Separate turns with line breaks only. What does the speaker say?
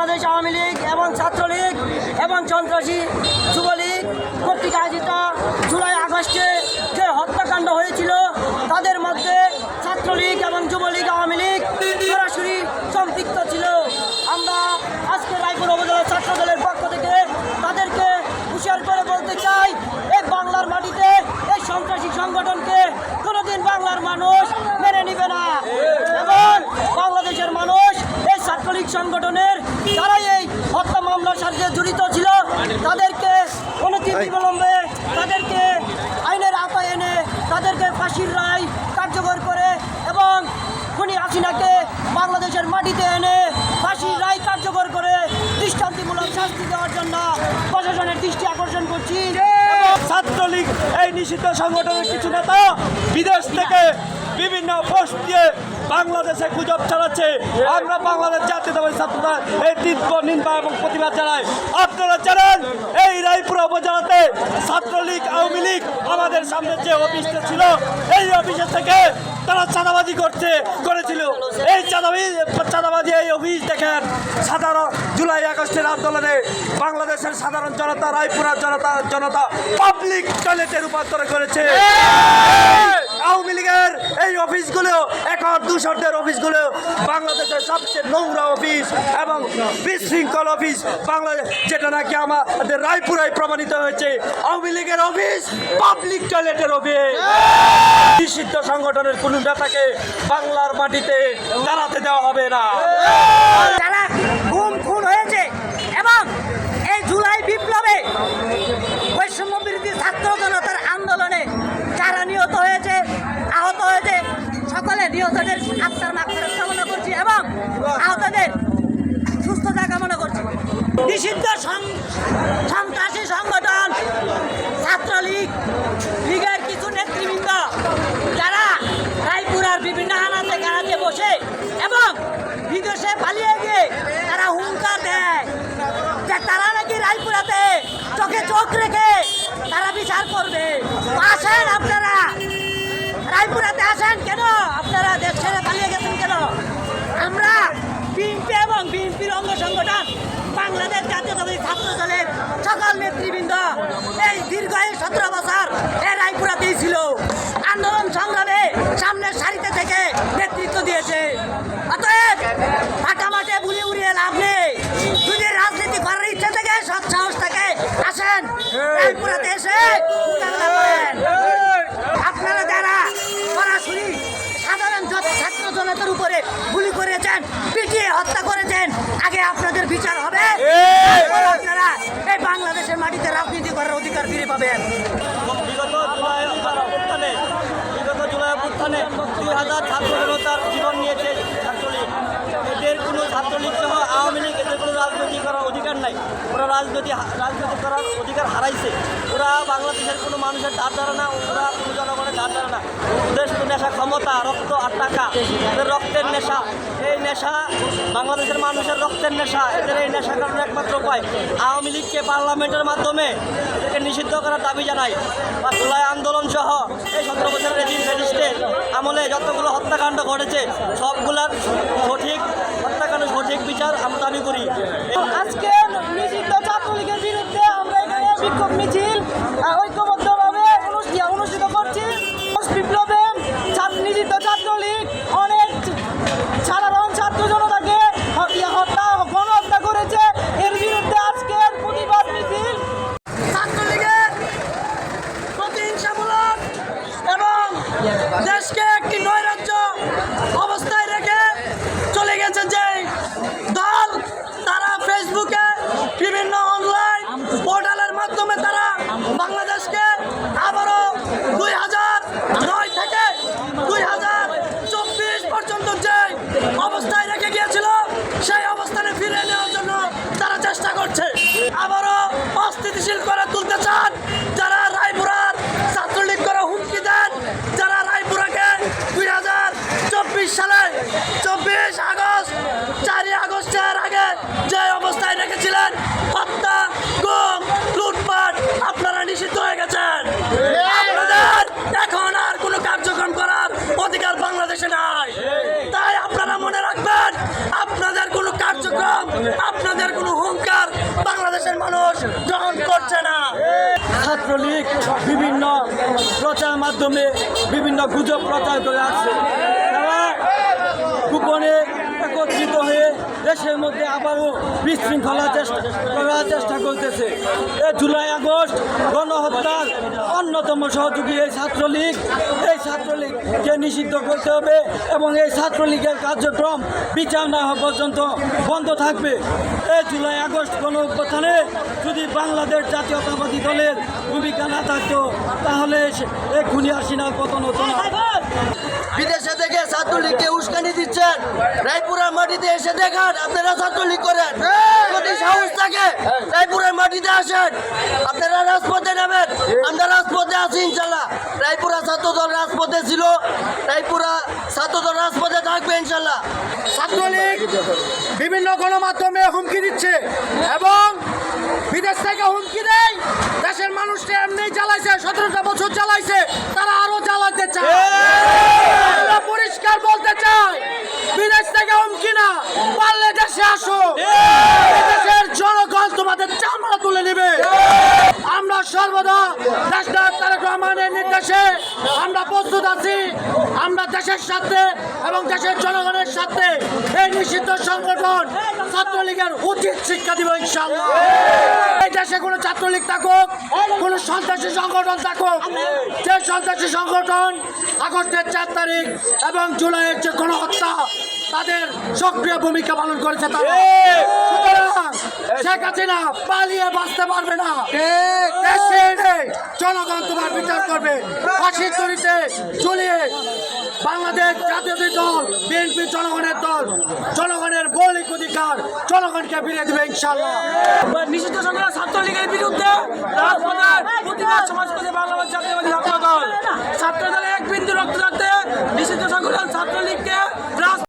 বাংলাদেশ আওয়ামী লীগ এবং ছাত্রলীগ এবং সন্ত্রাসী যুবলীগ কর্তৃক আয়োজিত জুলাই আগস্টে যে হত্যাকাণ্ড হয়েছিল, তাদের মধ্যে ছাত্রলীগ এবং যুবলীগ আওয়ামী লীগ সরাসরি সম্পৃক্ত ছিল। আমরা আজকে রায়পুর উপজেলা ছাত্র দলের পক্ষ থেকে তাদেরকে হুঁশিয়ার করে বলতে চাই এই বাংলার মাটিতে এই সন্ত্রাসী সংগঠনকে কোনোদিন বাংলার মানুষ মেনে নিবে না। এবং বাংলাদেশের মানুষ এই ছাত্রলীগ সংগঠনের যারাই এই হত্যা মামলার সাথে জড়িত ছিল তাদেরকে অনতি বিলম্বে তাদেরকে আইনের আওতায় এনে তাদেরকে ফাঁসির রায় কার্যকর করে এবং খুনি হাসিনাকে বাংলাদেশের মাটিতে এনে ফাঁসির রায় কার্যকর করে দৃষ্টান্তিমূলক শাস্তি দেওয়ার জন্য প্রশাসনের দৃষ্টি আকর্ষণ করছি।
ছাত্রলীগ এই নিষিদ্ধ সংগঠনের কিছু নেতা বিদেশ থেকে বিভিন্ন পোস্ট দিয়ে বাংলাদেশে গুজব চালাচ্ছে আমরা বাংলাদেশ জাতীয়তাবাদী ছাত্ররা এই তীব্র নিন্দা এবং প্রতিবাদ জানাই। আপনারা জানেন, এই রায়পুরা উপজেলাতে ছাত্রলীগ, আওয়ামী লীগ আমাদের সামনে যে অফিসটা ছিল, এই অফিসের থেকে তারা চাঁদাবাজি করছে, করেছিল। এই চাঁদাবাজি চাঁদাবাজি, এই অফিস দেখেন, সাধারণ জুলাই আগস্টের আন্দোলনে বাংলাদেশের সাধারণ জনতা, রায়পুরার জনতা জনতা পাবলিক টয়লেটে রূপান্তর করেছে আওয়ামী লীগের এই অফিসগুলো দূষণদের অফিসগুলো বাংলাদেশের সবচেয়ে নোংরা অফিস এবং বিশৃঙ্খল অফিস। বাংলাদেশ যেটা নাকি আমাদের রায়পুরায় প্রমাণিত হয়েছে। আওয়ামী লীগের অফিস পাবলিক টয়লেটের অফিস। নিষিদ্ধ সংগঠনের কোনো নেতাকে বাংলার মাটিতে দাঁড়াতে দেওয়া হবে না।
নিষিদ্ধ সন্ত্রাসী সংগঠন, ছাত্রলীগ, লীগের কিছু নেতৃবৃন্দ, যারা রায়পুরার বিভিন্ন আনাতে গানাতে বসে এবং বিদেশে পালিয়ে গিয়ে তারা হুঙ্কার দেয় যে তারা নাকি রায়পুরাতে চোখে চোখ রেখে তারা বিচার করবে। আসেন আপনারা। রায়পুরাতে আসেন কেন? আপনারা দেশ ছেড়ে পালিয়ে গেছেন কেন আমরা বিএনপি এবং বিএনপির অঙ্গ সংগঠন বাংলাদেশ জাতীয়তাবাদী ছাত্র দলের সকল নেতৃবৃন্দ এই দীর্ঘ এই সতেরো বছর এই রায়পুরাতেই ছিল। আন্দোলন সংগ্রামে সামনের সারিতে থেকে নেতৃত্ব দিয়েছে। অতএব ফাটা মাঠে বুলি উড়িয়ে লাভ নেই। যদি রাজনীতি করার ইচ্ছে থেকে সৎ সাহস থাকে আসেন রায়পুরাতে এসে ছাত্র উপরে গুলি করেছেন পিটিয়ে হত্যা করেছেন। আগে আপনাদের বিচার হবে। আপনারা এই বাংলাদেশের মাটিতে রাজনীতি করার অধিকার ফিরে পাবেন।
বিগত জুলাই অভ্যুত্থানে বিগত জুলাই অভ্যুত্থানে দুই হাজার ছাত্র জনতার জীবন নিয়েছে ছাত্রলীগ। এদের কোনো ছাত্রলীগ সহ আওয়ামী লীগ এদের কোনো রাজনীতি করার অধিকার নাই। ওরা রাজনীতি রাজনীতি করার অধিকার হারাইছে। ওরা বাংলাদেশের কোনো মানুষের ধার ধারে না ওরা কোনো জনগণের ধার ধারে না ওদের তো নেশা ক্ষমতা, রক্ত আর টাকা, এদের রক্তের নেশা। এই নেশা বাংলাদেশের মানুষের রক্তের নেশা, এদের এই নেশা কারণে একমাত্র উপায়, আওয়ামী লীগকে পার্লামেন্টের মাধ্যমে এদেরকে নিষিদ্ধ করার দাবি জানাই। বা জুলাই আন্দোলন সহ এই সতেরো বছরের রেজিম ফেরিস্টের আমলে যতগুলো হত্যাকাণ্ড ঘটেছে, সবগুলার সঠিক হত্যাকাণ্ড সঠিক বিচার আমরা দাবি করি।
আজকে নিষিদ্ধ ছাত্রলীগের বিরুদ্ধে আমরা এখানে বিক্ষোভ মিছিল
মাধ্যমে বিভিন্ন গুজব প্রচার করে আসছে। তারা গোপনে একত্রিত হয়ে দেশের মধ্যে আবারও বিশৃঙ্খলা চেষ্টা করার চেষ্টা করতেছে। এ জুলাই আগস্ট গণহত্যার অন্যতম সহযোগী এই ছাত্রলীগ, এই ছাত্রলীগকে নিষিদ্ধ করতে হবে এবং এই ছাত্রলীগের কার্যক্রম বিচার না হওয়া পর্যন্ত বন্ধ থাকবে। এই জুলাই আগস্ট গণ অভ্যুত্থানে যদি বাংলাদেশ জাতীয়তাবাদী দলের ভূমিকা না থাকতো, তাহলে এই খুনি পতন হতো না।
বিদেশে থেকে ছাত্রলীগকে উস্কানি দিচ্ছেন। রায়পুরের মাটিতে এসে দেখান, আপনারা ছাত্রলীগ করেন। যদি সাহস থাকে, রায়পুরের মাটিতে আসেন। আপনারা রাজপথে নামেন, আমরা রাজপথে আছি ইনশাল্লাহ। ছাত্রদল রাজপথে ছিল রায়পুরা ছাত্রদল রাজপথে থাকবে ইনশাল্লাহ।
ছাত্রলীগ বিভিন্ন গণমাধ্যমে হুমকি দিচ্ছে এবং বিদেশ থেকে হুমকি দেয়। দেশের মানুষকে এমনি জ্বালাইছে, সতেরোটা বছর জ্বালাইছে, তারা আরও জ্বালাতে চায়। পরিষ্কার বলতে চাই, বিদেশ থেকে হুমকি না, পারলে দেশে আসো। দেশের জনগণ তোমাদের চামড়া তুলে নেবে। আমরা সর্বদা নির্দেশে আমরা প্রস্তুত আছি, আমরা দেশের সাথে এবং দেশের জনগণের সাথে এই নিষিদ্ধ সংগঠন ছাত্রলীগের উচিত শিক্ষা দিব ইনশাল্লাহ এই দেশে কোনো ছাত্রলীগ থাকুক, কোনো সন্ত্রাসী সংগঠন থাকুক, যে সন্ত্রাসী সংগঠন আগস্টের চার তারিখ এবং জুলাইয়ের যে কোনো গণহত্যা, তাদের সক্রিয় ভূমিকা পালন করেছে তারা। শেখ হাসিনা পালিয়ে বাঁচতে পারবে না। করবে জনগণ তোমার বিচার করবে। ফাঁসির তরিতে চলিয়ে বাংলাদেশ জাতীয় দল, বিএনপি জনগণের দল, জনগণের মৌলিক অধিকার, জনগণকে ফিরে দেবে ইনশাল্লাহ
নিষিদ্ধ সংগ্রাম ছাত্রলীগের বিরুদ্ধে
প্রতিবাদ
সমাজ বাংলাদেশ জাতীয়বাদী ছাত্র দল। ছাত্র দলে এক বিন্দু রক্ত রাখতে
নিষিদ্ধ সংগঠন